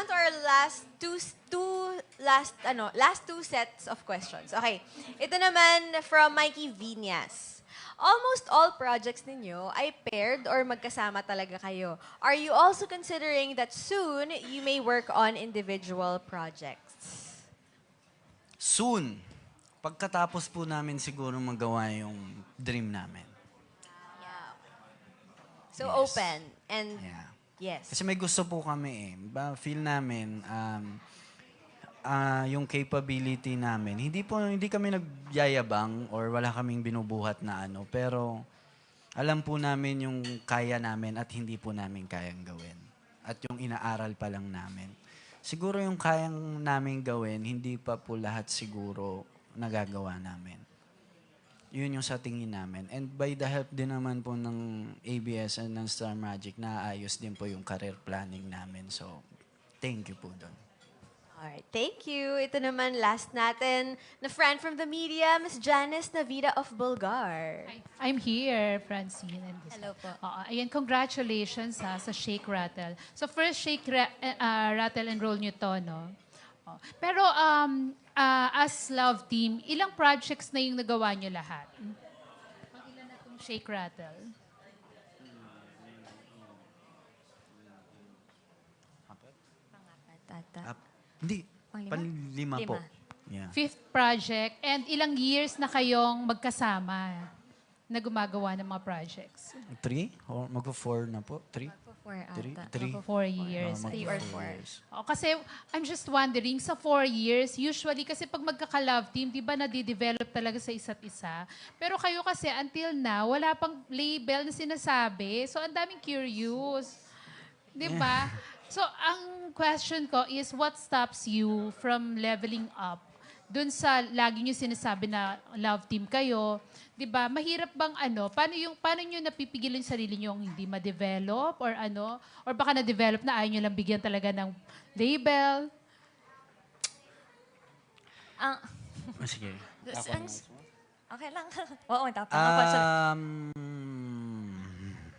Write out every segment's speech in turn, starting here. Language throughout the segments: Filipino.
down to our last two, two last, ano, last two sets of questions. Okay. Ito naman from Mikey Vinyas. Almost all projects ninyo ay paired or magkasama talaga kayo. Are you also considering that soon you may work on individual projects? Soon. Pagkatapos po namin siguro magawa yung dream namin. So Yes. open and Yeah. Yes. Kasi may gusto po kami eh. Ba, feel namin um, ah, yung capability namin. Hindi po hindi kami nagyayabang or wala kaming binubuhat na ano, pero alam po namin yung kaya namin at hindi po namin kayang gawin. At yung inaaral pa lang namin. Siguro yung kayang namin gawin, hindi pa po lahat siguro nagagawa namin. Yun yung sa tingin namin. And by the help din naman po ng ABS and ng Star Magic, naayos din po yung career planning namin. So, thank you po doon. Alright, thank you. Ito naman last natin na friend from the media, Miss Janice Navida of Bulgar. Hi, I'm here, Francine. And this- Hello po. Oo, ayan, congratulations ha, sa Shake Rattle. So first Shake Ra- ah, Rattle and Roll nyo to, no? Oh. Pero um, ah, as Love Team, ilang projects na yung nagawa nyo lahat? Pang ilan na itong Shake Rattle? Tata. Ah, hindi, Panglima? panlima po. Lima. Yeah. Fifth project. And ilang years na kayong magkasama na gumagawa ng mga projects? Three? Or mag-four na po? Three? Four Three? ata. Three? Four years. Three or four. years. Oh, kasi I'm just wondering, sa four years, usually kasi pag magkaka-love team, di ba nadidevelop talaga sa isa't isa? Pero kayo kasi, until now, wala pang label na sinasabi. So, ang daming curious. Di ba? So, ang question ko is, what stops you from leveling up? Doon sa lagi nyo sinasabi na love team kayo, 'di ba? Mahirap bang ano? Paano yung paano niyo napipigilan sarili niyo hindi ma-develop or ano? Or baka na-develop na ayaw niyo lang bigyan talaga ng label? Ang, Ah, Sige. Ang, okay lang. Oo, tapos. Um,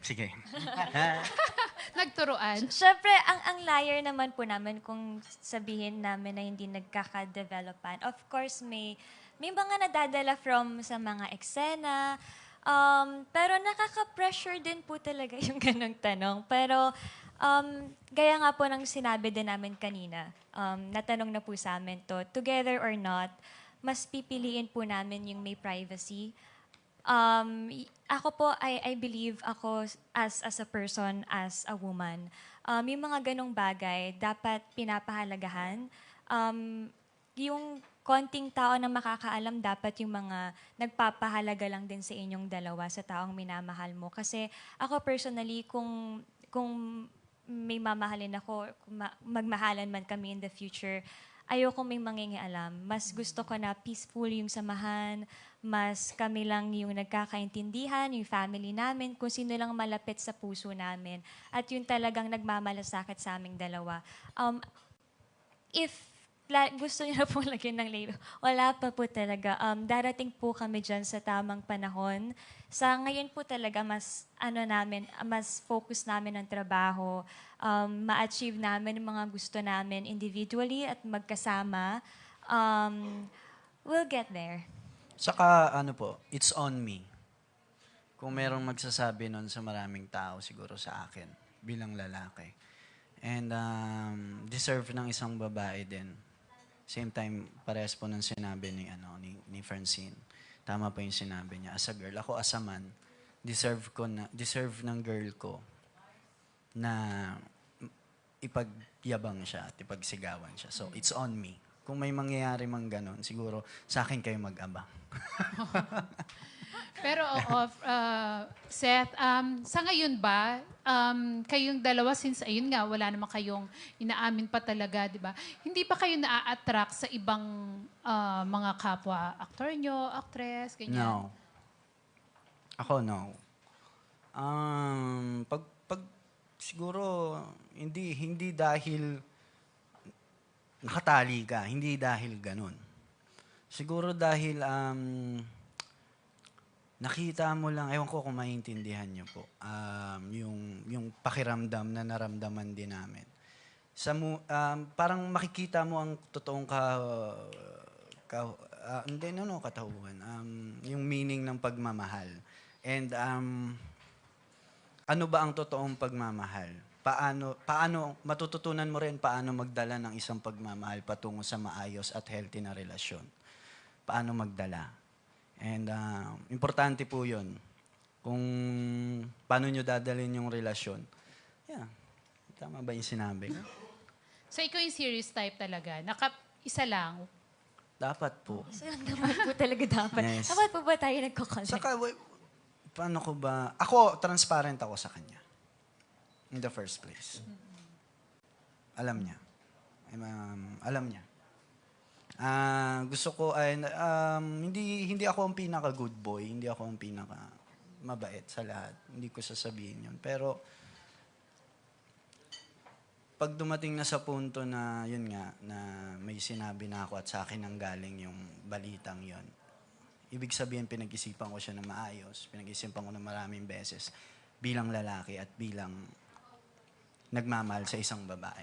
sige. Nagturuan? Siyempre, ang, ang liar naman po namin kung sabihin namin na hindi nagkaka-developan. Of course, may, may mga nadadala from sa mga eksena. Um, pero nakaka-pressure din po talaga yung ganong tanong. Pero um, gaya nga po ng sinabi din namin kanina, um, natanong na po sa amin to, together or not, mas pipiliin po namin yung may privacy. Um, ako po, I, I believe ako as, as a person, as a woman, um, yung mga ganong bagay, dapat pinapahalagahan. Um, yung konting tao na makakaalam, dapat yung mga nagpapahalaga lang din sa inyong dalawa, sa taong minamahal mo. Kasi ako personally, kung, kung may mamahalin ako, kung ma- magmahalan man kami in the future, ayoko may mangingialam. Mas gusto ko na peaceful yung samahan, mas kami lang yung nagkakaintindihan, yung family namin, kung sino lang malapit sa puso namin. At yun talagang nagmamalasakit sa aming dalawa. Um, if la- gusto niyo na po lagyan ng label, wala pa po talaga. Um, darating po kami dyan sa tamang panahon. Sa ngayon po talaga mas ano namin, mas focus namin ang trabaho, um, ma-achieve namin ang mga gusto namin individually at magkasama. Um, we'll get there. Saka ano po, it's on me. Kung merong magsasabi nun sa maraming tao, siguro sa akin, bilang lalaki. And um, deserve ng isang babae din. Same time, parehas po ng sinabi ni, ano, ni, ni Francine. Tama po yung sinabi niya. As a girl, ako as a man, deserve ko na, deserve ng girl ko na ipagyabang siya at ipagsigawan siya. So, it's on me. Kung may mangyayari mang ganon, siguro sa akin kayo mag-abang. Pero oo, uh, Seth, um, sa ngayon ba, um, kayong dalawa, since ayun nga, wala naman kayong inaamin pa talaga, di ba? Hindi pa kayo na-attract sa ibang uh, mga kapwa actor nyo, actress, ganyan? No. Ako, no. Um, pag, pag siguro, hindi, hindi dahil nakatali ka, hindi dahil ganun. Siguro dahil um, nakita mo lang, ewan ko kung maintindihan niyo po, um, yung, yung pakiramdam na naramdaman din namin. sa mu, um, parang makikita mo ang totoong ka, ka ah, hindi, no, no, katauhan. Um, yung meaning ng pagmamahal. And um, ano ba ang totoong pagmamahal? Paano, paano, matututunan mo rin paano magdala ng isang pagmamahal patungo sa maayos at healthy na relasyon. Paano magdala. And ah, importante po yun. Kung paano nyo dadalhin yung relasyon. Yeah. Tama ba yung sinabi ko? So ikaw yung serious type talaga. Naka, isa lang. Dapat po. So, naman po talaga dapat. Yes. Dapat po ba tayo nagkoconnect? Saka, paano ko ba... Ako, transparent ako sa kanya. In the first place. Alam niya. Um, alam niya. Ah, gusto ko ay um, hindi hindi ako ang pinaka good boy, hindi ako ang pinaka mabait sa lahat. Hindi ko sasabihin 'yon. Pero pag dumating na sa punto na yun nga na may sinabi na ako at sa akin ang galing yung balitang 'yon. Ibig sabihin pinag-isipan ko siya na maayos, pinag-isipan ko na maraming beses bilang lalaki at bilang nagmamahal sa isang babae.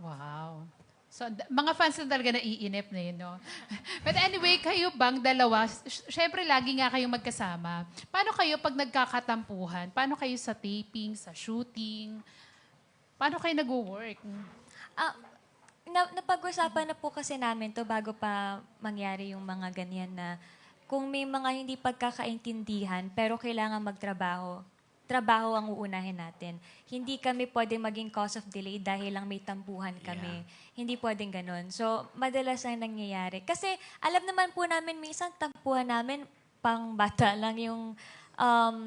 Wow. So, d- mga fans na talaga naiinip na yun, no? But anyway, kayo bang dalawa, sy- syempre lagi nga kayong magkasama. Paano kayo pag nagkakatampuhan? Paano kayo sa taping, sa shooting? Paano kayo nag-work? Ah, na, napag-usapan na po kasi namin to bago pa mangyari yung mga ganyan na kung may mga hindi pagkakaintindihan pero kailangan magtrabaho, trabaho ang uunahin natin. Hindi kami pwedeng maging cause of delay dahil lang may tampuhan kami. Hindi pwedeng ganun. So, madalas ang nangyayari. Kasi alam naman po namin, minsan tampuhan namin pang bata lang yung um,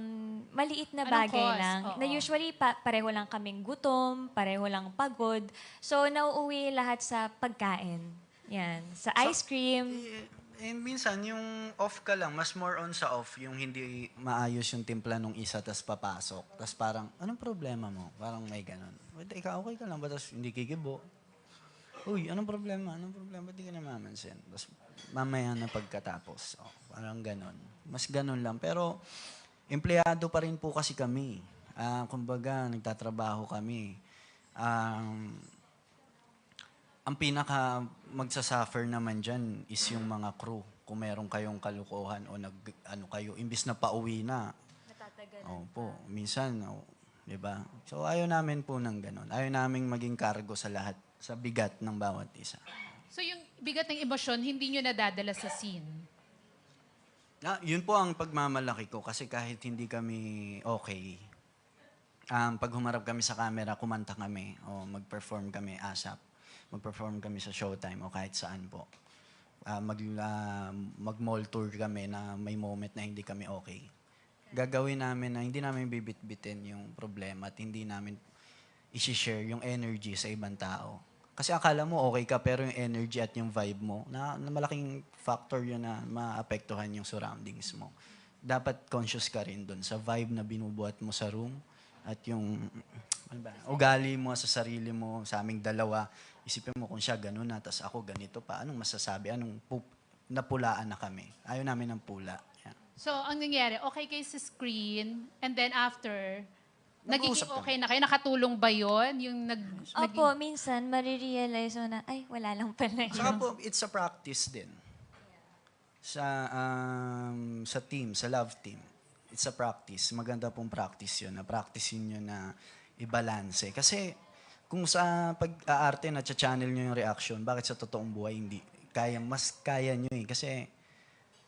maliit na Anong bagay cause? lang. Oo. Na usually, pa- pareho lang kaming gutom, pareho lang pagod. So, nauuwi lahat sa pagkain. Yan. Sa ice cream. Eh, eh, minsan, yung off ka lang, mas more on sa off, yung hindi maayos yung timpla nung isa, tas papasok. Tas parang, anong problema mo? Parang may ganun. Ba't ikaw okay ka lang ba? Tas hindi kikibo. Uy, anong problema? Anong problema? Ba't di ka namamansin? Tapos mamaya na pagkatapos. Oh, parang ganun. Mas ganun lang. Pero, empleyado pa rin po kasi kami. Ah, kumbaga, nagtatrabaho kami. Um, ang pinaka magsasuffer naman dyan is yung mga crew. Kung meron kayong kalukuhan o nag, ano kayo, imbis na pauwi na. Opo, minsan, oh, di ba? So ayaw namin po ng ganun. Ayaw namin maging cargo sa lahat, sa bigat ng bawat isa. So yung bigat ng emosyon, hindi nyo nadadala sa scene. Ah, yun po ang pagmamalaki ko kasi kahit hindi kami okay, um, pag humarap kami sa camera, kumanta kami o mag-perform kami ASAP. Mag-perform kami sa showtime o kahit saan po. Ah, mag, ah, mag-mall tour kami na may moment na hindi kami okay. Gagawin namin na hindi namin bibit-bitin yung problema at hindi namin isi-share yung energy sa ibang tao. Kasi akala mo okay ka pero yung energy at yung vibe mo, na, na malaking factor yun na maapektuhan yung surroundings mo. Dapat conscious ka rin dun sa vibe na binubuhat mo sa room at yung ano ba, ugali mo sa sarili mo, sa aming dalawa. Isipin mo kung siya ganun na, tas ako ganito pa. Anong masasabi? Anong pup, napulaan na kami? Ayaw namin ng pula. Yeah. So, ang nangyari, okay kayo sa screen, and then after, nagiging Nag-uusap okay na kayo? Nakatulong ba yon Yung nag, Opo, minsan, marirealize mo na, ay, wala lang pala yun. Saka po, it's a practice din. Sa um, sa team, sa love team. It's a practice. Maganda pong practice yun. Na practice nyo na i-balance. Kasi kung sa pag-aarte na channel nyo yung reaction, bakit sa totoong buhay hindi? Kaya, mas kaya nyo eh. Kasi,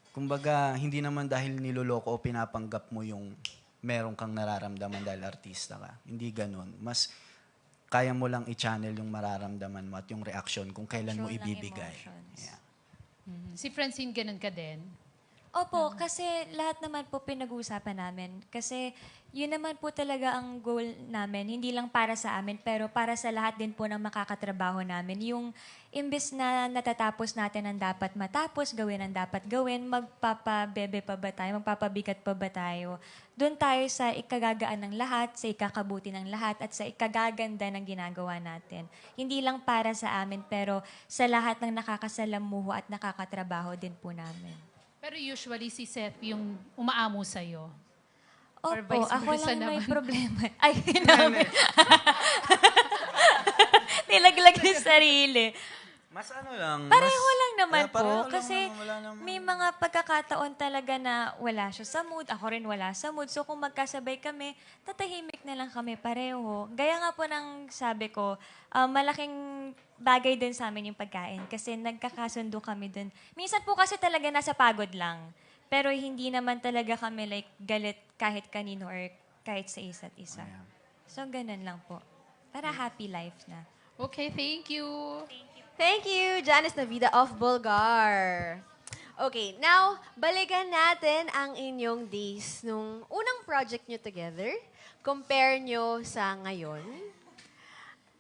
kumbaga, hindi naman dahil niloloko o pinapanggap mo yung meron kang nararamdaman dahil artista ka. Hindi ganun. Mas kaya mo lang i-channel yung mararamdaman mo at yung reaction kung kailan mo Control ng ibibigay. emotions. Yeah. Mhm. si Francine, ganun ka din? Opo, kasi lahat naman po pinag-uusapan namin. Kasi yun naman po talaga ang goal namin. Hindi lang para sa amin, pero para sa lahat din po ng makakatrabaho namin. Yung imbes na natatapos natin ang dapat matapos, gawin ang dapat gawin, magpapabebe pa ba tayo, magpapabigat pa ba tayo. Doon tayo sa ikagagaan ng lahat, sa ikakabuti ng lahat, at sa ikagaganda ng ginagawa natin. Hindi lang para sa amin, pero sa lahat ng nakakasalamuho at nakakatrabaho din po namin. Pero usually si Seth yung umaamo sa'yo. Or Opo, vice ako versa lang may naman. problema. Ay, namin. nilaglag yung sarili. Mas ano lang. Pareho mas- lang naman Ah, pareho po. lang Kasi naman, naman. may mga pagkakataon talaga na wala siya sa mood. Ako rin wala sa mood. So kung magkasabay kami, tatahimik na lang kami pareho. Gaya nga po ng sabi ko, ah, malaking bagay din sa amin yung pagkain. Kasi nagkakasundo kami dun. Minsan po kasi talaga nasa pagod lang. Pero hindi naman talaga kami like galit kahit kanino or kahit sa isa't isa. So ganun lang po. Para happy life na. Okay, thank you. Thank you, Janice Navida of Bulgar. Okay, now, balikan natin ang inyong days nung unang project nyo together. Compare nyo sa ngayon.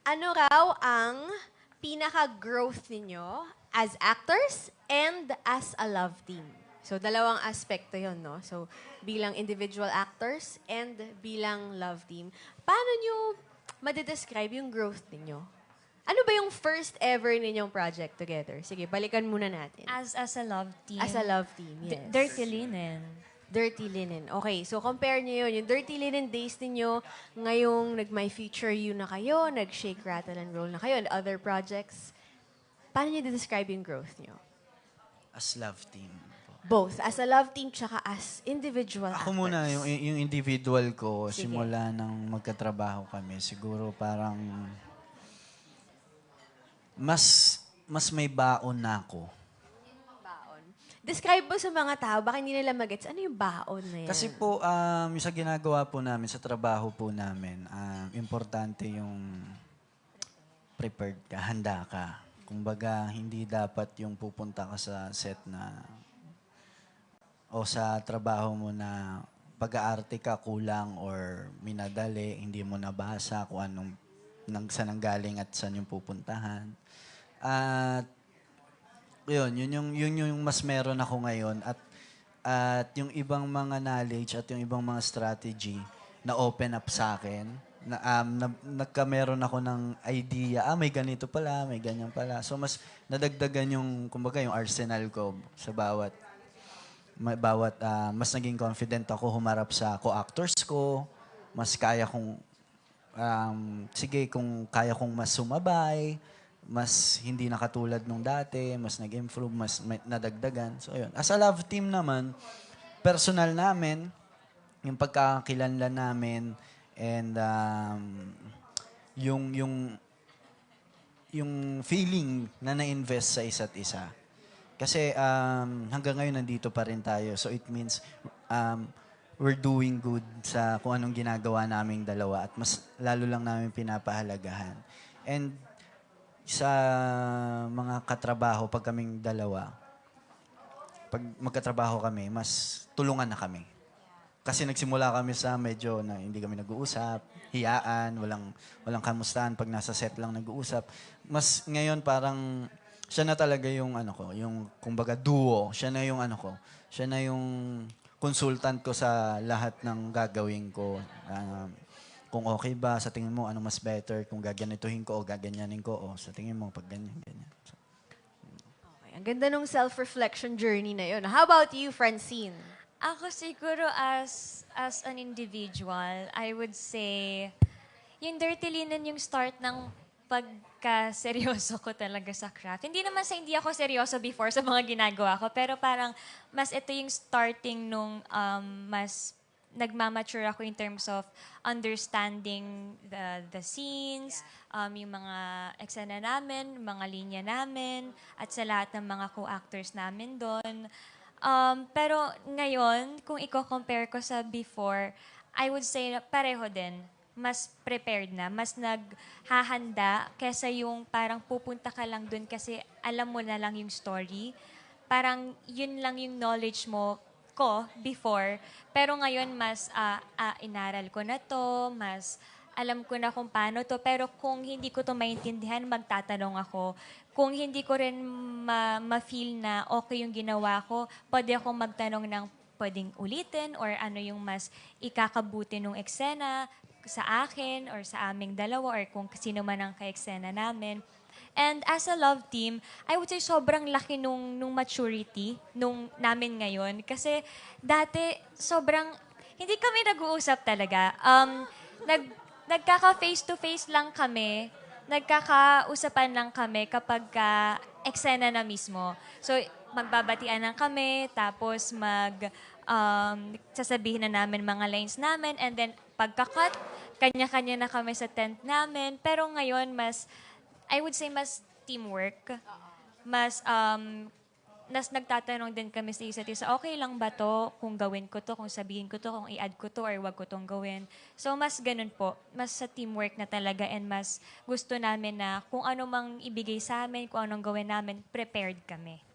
Ano raw ang pinaka-growth ninyo as actors and as a love team? So, dalawang aspekto yon no? So, bilang individual actors and bilang love team. Paano nyo madidescribe yung growth ninyo? Ano ba yung first ever ninyong project together? Sige, balikan muna natin. As, as a love team. As a love team, D- yes. Dirty Linen. Dirty Linen. Okay, so compare nyo yun. Yung Dirty Linen days ninyo, ngayong nag-My Future You na kayo, nag-Shake, Rattle, and Roll na kayo, and other projects. Paano nyo describe yung growth nyo? As love team. Both. As a love team, tsaka as individual Ako actors. muna, yung, yung individual ko, Sige. simula nang magkatrabaho kami, siguro parang mas mas may baon na ako. Baon. Describe mo sa mga tao, baka hindi nila magets, ano yung baon na yan? Kasi po, um, yung sa ginagawa po namin, sa trabaho po namin, um, importante yung prepared ka, handa ka. Kumbaga, hindi dapat yung pupunta ka sa set na o sa trabaho mo na pag-aarte ka kulang or minadali, hindi mo nabasa kung anong nang saan ang galing at saan yung pupuntahan. At yun, yun yung, yun yung mas meron ako ngayon at at yung ibang mga knowledge at yung ibang mga strategy na open up sa akin na um, na, nagkameron ako ng idea, ah, may ganito pala, may ganyan pala. So, mas nadagdagan yung, kumbaga, yung arsenal ko sa bawat, ma- bawat, ah, mas naging confident ako humarap sa co-actors ko, mas kaya kong, um, sige, kung kaya kong mas sumabay, mas hindi na katulad nung dati, mas nag-improve, mas nadagdagan. So, yun. As a love team naman, personal namin, yung pagkakakilanlan namin, and um, yung, yung, yung feeling na na-invest sa isa't isa. Kasi um, hanggang ngayon nandito pa rin tayo. So it means um, we're doing good sa kung anong ginagawa naming dalawa at mas lalo lang namin pinapahalagahan. And sa mga katrabaho pag kaming dalawa, pag magkatrabaho kami, mas tulungan na kami. Kasi nagsimula kami sa medyo na hindi kami nag-uusap, hiyaan, walang walang kamustahan pag nasa set lang nag-uusap. Mas ngayon parang siya na talaga yung ano ko, yung kumbaga duo, siya na yung ano ko, siya na yung consultant ko sa lahat ng gagawin ko. Um, kung okay ba, sa tingin mo, ano mas better, kung gaganituhin ko o gaganyanin ko, o sa tingin mo, pag ganyan, ganyan. So, Okay, ang ganda nung self-reflection journey na yun. How about you, Francine? Ako siguro as as an individual, I would say yung dirty linen yung start ng pagka-seryoso ko talaga sa craft. Hindi naman sa hindi ako seryoso before sa mga ginagawa ko, pero parang mas ito yung starting nung um, mas nagmamature ako in terms of understanding the the scenes, um, yung mga eksena namin, mga linya namin, at sa lahat ng mga co-actors namin doon. Um, pero ngayon, kung i-compare ko sa before, I would say pareho din. Mas prepared na, mas naghahanda kesa yung parang pupunta ka lang dun kasi alam mo na lang yung story. Parang yun lang yung knowledge mo ko before. Pero ngayon, mas ah, ah, inaral ko na to, mas alam ko na kung paano to. Pero kung hindi ko to maintindihan, magtatanong ako. Kung hindi ko rin ma- ma-feel na okay yung ginawa ko, pwede akong magtanong ng pwedeng ulitin or ano yung mas ikakabuti ng eksena sa akin or sa aming dalawa or kung sino man ang ka-eksena namin. And as a love team, I would say sobrang laki nung, nung maturity nung namin ngayon. Kasi dati, sobrang, hindi kami nag-uusap talaga. Um, nag, nagkaka face-to-face lang kami nagkakausapan lang kami kapag ka eksena na mismo. So, magbabatian lang kami, tapos mag, um, sasabihin na namin mga lines namin, and then pagka-cut, kanya-kanya na kami sa tent namin. Pero ngayon, mas, I would say, mas teamwork. Mas, um, nas nagtatanong din kami sa isa't isa, okay lang ba to kung gawin ko to, kung sabihin ko to, kung i-add ko to, or wag ko tong gawin. So, mas ganun po. Mas sa teamwork na talaga and mas gusto namin na kung ano mang ibigay sa amin, kung anong gawin namin, prepared kami.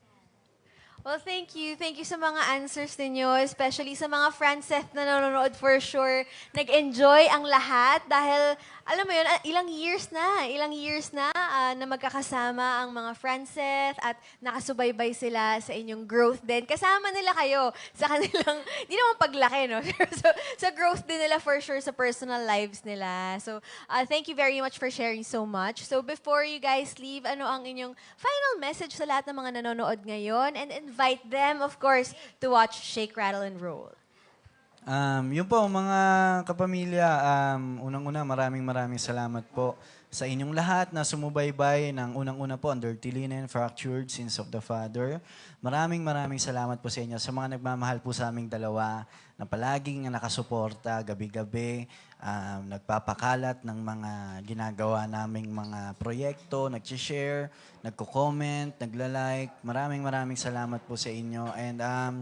Well, thank you. Thank you sa mga answers ninyo, especially sa mga Franceth na nanonood for sure. Nag-enjoy ang lahat dahil, alam mo yun, ah, ilang years na, ilang years na ah, na magkakasama ang mga Franceth at nakasubaybay sila sa inyong growth din. Kasama nila kayo sa kanilang, di naman paglaki, no? so, sa growth din nila for sure sa personal lives nila. So, ah, thank you very much for sharing so much. So, before you guys leave, ano ang inyong final message sa lahat ng mga nanonood ngayon and invite them, of course, to watch Shake, Rattle, and Roll. Um, yun po, mga kapamilya, um, unang-una, maraming maraming salamat po sa inyong lahat na sumubaybay ng unang-una po ang Dirty Linen, Fractured, Sins of the Father. Maraming maraming salamat po sa inyo sa mga nagmamahal po sa aming dalawa na palaging nakasuporta gabi-gabi, um, nagpapakalat ng mga ginagawa naming mga proyekto, nag-share, nagko-comment, nagla-like. Maraming maraming salamat po sa inyo. And um,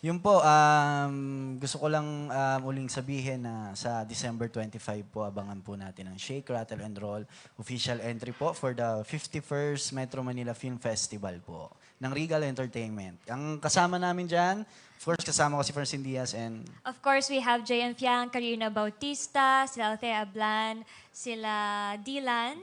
yun po, um, gusto ko lang um, uling sabihin na sa December 25 po, abangan po natin ang Shake, Rattle, and Roll official entry po for the 51st Metro Manila Film Festival po ng Regal Entertainment. Ang kasama namin dyan, of course, kasama ko si Francine Diaz and Of course, we have Jayan Fiang, Karina Bautista, sila Althea Ablan, sila Dylan,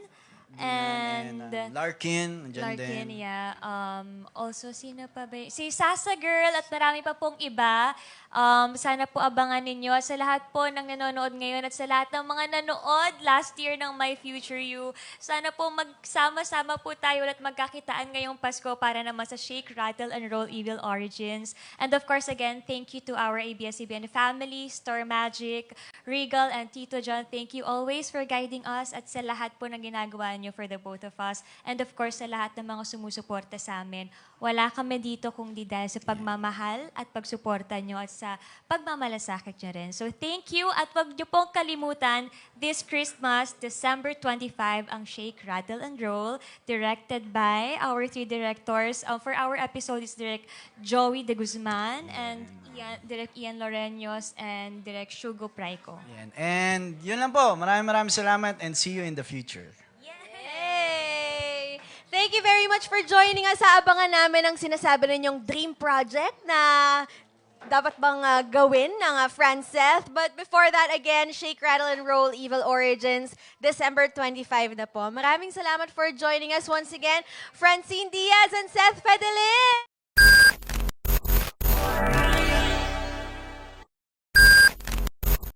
and, and, um, Larkin, andyan Larkin, din. yeah. Um, also, sino pa ba? Si Sasa Girl at marami pa pong iba. Um, sana po abangan ninyo. Sa lahat po ng nanonood ngayon at sa lahat ng mga nanood last year ng My Future You, sana po magsama-sama po tayo at magkakitaan ngayong Pasko para naman sa Shake, Rattle, and Roll Evil Origins. And of course, again, thank you to our ABS-CBN family, Star Magic, Regal, and Tito John. Thank you always for guiding us at sa lahat po ng ginagawa niyo for the both of us. And of course, sa lahat ng mga sumusuporta sa amin. Wala kami dito kung di dahil sa pagmamahal at pagsuporta niyo at sa pagmamalasakit niyo rin. So thank you at wag niyo pong kalimutan this Christmas, December 25, ang Shake, Rattle, and Roll directed by our three directors. Uh, for our episode is direct Joey De Guzman and Ian, direct Ian Loreños and direct Shugo Praico. Yan. And yun lang po. Maraming maraming salamat and see you in the future. Thank you very much for joining us sa abangan namin ang sinasabi ninyong dream project na dapat bang ah, gawin ng uh, Franceth. But before that, again, Shake, Rattle, and Roll Evil Origins, December 25 na po. Maraming salamat for joining us once again, Francine Diaz and Seth Fedelin!